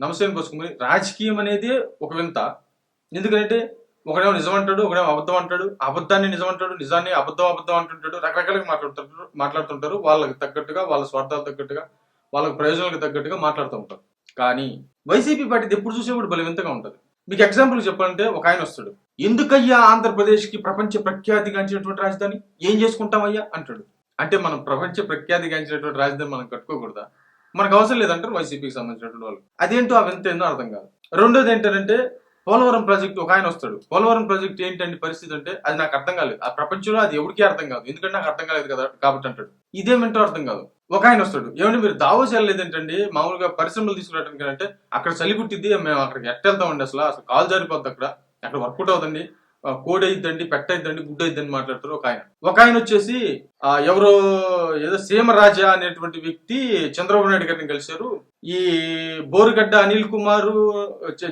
నమస్తే కోసుకుని రాజకీయం అనేది ఒక వింత. ఎందుకంటే ఒకడేమో నిజం అంటాడు ఒకడేమో అబద్ధం అంటాడు. అబద్ధాన్ని నిజం అంటాడు నిజాన్ని అబద్ధం అబద్ధం అంటుంటాడు. రకరకాలుగా మాట్లాడుతుంటారు మాట్లాడుతుంటారు. వాళ్ళకి తగ్గట్టుగా వాళ్ళ స్వార్థాలకు తగ్గట్టుగా వాళ్ళకి ప్రయోజనాలకు తగ్గట్టుగా మాట్లాడుతూ ఉంటారు. కానీ వైసీపీ పార్టీ ఎప్పుడు చూసే కూడా బలవింతగా ఉంటుంది. మీకు ఎగ్జాంపుల్ చెప్పాలంటే ఒక ఆయన వస్తాడు. ఎందుకయ్యా ఆంధ్రప్రదేశ్కి ప్రపంచ ప్రఖ్యాతిగాంచినటువంటి రాజధాని? ఏం చేసుకుంటామయ్యా? అంటాడు. అంటే మనం ప్రపంచ ప్రఖ్యాతిగాంచినటువంటి రాజధాని మనం కట్టుకోకూడదా? మనకు అవసరం లేదంటారు వైసీపీకి సంబంధించినటువంటి వాళ్ళు. అదేంటో ఆ ఎంతేందో అర్థం కాదు. రెండోది ఏంటంటే పోలవరం ప్రాజెక్ట్ ఒక ఆయన వస్తాడు. పోలవరం ప్రాజెక్ట్ ఏంటంటే పరిస్థితి అంటే అది నాకు అర్థం కాలేదు. ఆ ప్రపంచంలో అది ఎవరికీ అర్థం కాదు. ఎందుకంటే నాకు అర్థం కాలేదు కదా కాబట్టి అంటాడు. ఇదేమింటో అర్థం కాదు. ఒక ఆయన వస్తాడు. ఏమంటే మీరు దావోస్ వెళ్ళలేదు ఏంటండి? మామూలుగా పరిశ్రమలు తీసుకురావడానికి అంటే అక్కడ చలి పుట్టిద్ది మేము అక్కడికి ఎట్టెళ్తామండి అసలు. అసలు కాల్ జారిపోద్ది అక్కడ. అక్కడ వర్కౌట్ అవుతుంది. కోడి అయిద్దండి పెట్ట అయిద్దండి గుడ్డ అయిద్దని మాట్లాడతారు ఒక ఆయన. ఒక ఆయన వచ్చేసి ఆ, ఎవరో ఏదో సీమరాజా అనేటువంటి వ్యక్తి చంద్రబాబు నాయుడు గారిని కలిశారు. ఈ బోరుగడ్డ అనిల్ కుమార్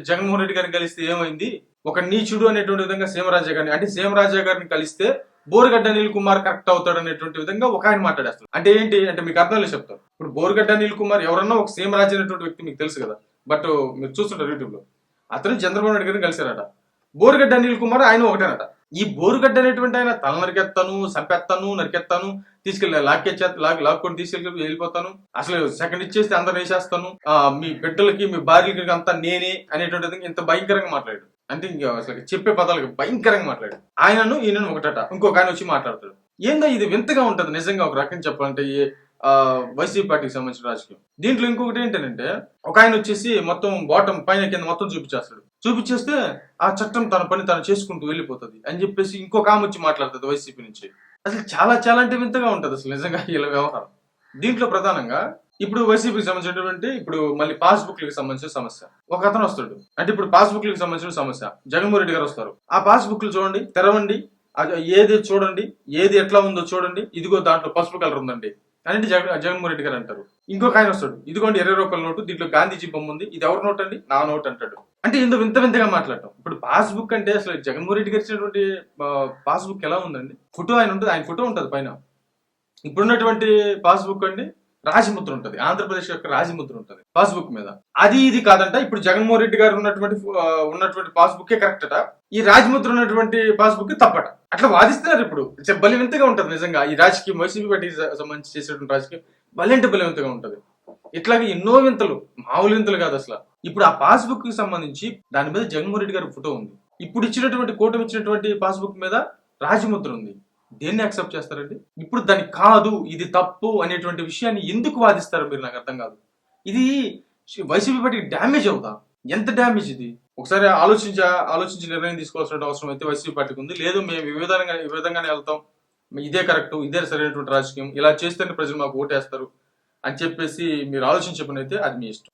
జగన్మోహన్ రెడ్డి గారిని కలిస్తే ఏమైంది? ఒక నీచుడు అనేటువంటి విధంగా సీమరాజా గారిని అంటే సీమరాజా గారిని కలిస్తే బోరుగడ్డ అనిల్ కుమార్ కరెక్ట్ అవుతాడు అనేటువంటి విధంగా ఒక ఆయన మాట్లాడేస్తారు. అంటే ఏంటి? అంటే మీకు అర్థంలో చెప్తారు ఇప్పుడు బోరుగడ్డ అనిల్ కుమార్ ఎవరన్నా ఒక సీమరాజు అనేటువంటి వ్యక్తి మీకు తెలుసు కదా. బట్ మీరు చూస్తుంటారు యూట్యూబ్లో అతను చంద్రబాబు నాయుడు గారిని కలిశారట. బోరుగడ్డ అనిల్ కుమార్ ఆయన ఒకటేనట. ఈ బోరుగడ్డ అనేటువంటి ఆయన తల నరికెత్తాను చంపేస్తాను నరికెత్తాను తీసుకెళ్ళి లాక్కెచ్చే లాక్ లాక్కొని తీసుకెళ్ళి వెళ్ళిపోతాను. అసలు సెకండ్ ఇచ్చేస్తే అందరు వేసేస్తాను. ఆ, మీ బిడ్డలకి మీ భార్యలకి అంతా నేనే అనేటువంటిది ఇంత భయంకరంగా మాట్లాడాడు. అంటే ఇంకా అసలు చెప్పే పదాలకు భయంకరంగా మాట్లాడాడు. ఆయనను ఈయనను ఒకటట. ఇంకొక ఆయన వచ్చి మాట్లాడతాడు. ఏందో ఇది వింతగా ఉంటది నిజంగా ఒక రకం చెప్పాలంటే. వైసీపీ పార్టీకి సంబంధించిన రాజకీయం. దీంట్లో ఇంకొకటి ఏంటంటే ఒక ఆయన వచ్చేసి మొత్తం బాటం పైన కింద మొత్తం చూపించేస్తాడు. చూపించేస్తే ఆ చట్టం తన పని తను చేసుకుంటూ వెళ్ళిపోతుంది అని చెప్పేసి ఇంకొక ఆమె వచ్చి మాట్లాడుతుంది వైసీపీ నుంచి. అసలు చాలా చాలా అంటే వింతగా ఉంటుంది అసలు నిజంగా ఇలా వ్యవహారం. దీంట్లో ప్రధానంగా ఇప్పుడు వైసీపీకి సంబంధించినటువంటి ఇప్పుడు మళ్ళీ పాస్బుక్లకు సంబంధించిన సమస్య. ఒక అతను వస్తాడు. అంటే ఇప్పుడు పాస్బుక్లకు సంబంధించిన సమస్య. జగన్మోహన్ రెడ్డి గారు వస్తారు. ఆ పాస్బుక్లు చూడండి తెరవండి ఏది చూడండి ఏది ఎట్లా ఉందో చూడండి ఇదిగో దాంట్లో పసుపు కలర్ ఉందండి. అని జగన్ జగన్మోహన్ రెడ్డి గారు అంటారు? ఇంకొక ఆయన వస్తాడు. ఇదిగోండి ఇరవై రూపాయల నోటు దీంట్లో గాంధీజీ బొమ్మ ఉంది ఇది ఎవరి నోట్ అండి? నా నోట్ అంటాడు. అంటే ఇంత వింత వింతగా మాట్లాడటం. ఇప్పుడు పాస్బుక్ అంటే అసలు జగన్మోహన్ రెడ్డి గారు ఇచ్చినటువంటి పాస్బుక్ ఎలా ఉందండి? ఫోటో ఆయన ఉంటుంది ఆయన ఫోటో ఉంటుంది పైన. ఇప్పుడున్నటువంటి పాస్బుక్ అండి రాజముద్ర ఉంటుంది. ఆంధ్రప్రదేశ్ యొక్క రాజముద్ర ఉంటుంది పాస్బుక్ మీద. అది ఇది కాదంట ఇప్పుడు జగన్మోహన్ రెడ్డి గారు ఉన్నటువంటి ఉన్నటువంటి పాస్బుక్ కరెక్ట్ అట ఈ రాజముద్ర ఉన్నటువంటి పాస్బుక్ తప్పట. అట్లా వాదిస్తున్నారు ఇప్పుడు. బలివింతగా బలి వింతగా ఉంటుంది నిజంగా. ఈ రాజకీయం వైసీపీ పార్టీకి సంబంధించి చేసేటువంటి రాజకీయం బలి అంటే బలి వింతగా ఉంటుంది. ఇట్లాగే ఎన్నో వింతలు మామూలు వింతలు కాదు అసలు. ఇప్పుడు ఆ పాస్బుక్కి సంబంధించి దాని మీద జగన్మోహన్ రెడ్డి గారి ఫోటో ఉంది. ఇప్పుడు ఇచ్చినటువంటి కూటమి ఇచ్చినటువంటి పాస్బుక్ మీద రాజముద్ర ఉంది. దేన్ని యాక్సెప్ట్ చేస్తారండి? ఇప్పుడు దాన్ని కాదు ఇది తప్పు అనేటువంటి విషయాన్ని ఎందుకు వాదిస్తారు మీరు నాకు అర్థం కాదు. ఇది వైసీపీ పార్టీకి డ్యామేజ్ అవుతా ఎంత డ్యామేజ్ ఇది? ఒకసారి ఆలోచించ ఆలోచించి నిర్ణయం తీసుకోవాల్సిన అవసరం అయితే వైసీపీ పార్టీకి ఉంది. లేదు మేము ఈ విధంగా ఈ విధంగానే వెళ్తాం. ఇదే కరెక్ట్ ఇదే సరైనటువంటి రాజకీయం. ఇలా చేస్తేనే ప్రజలు మాకు ఓటేస్తారు అని చెప్పేసి మీరు ఆలోచించే పని అయితే అది మీ ఇష్టం.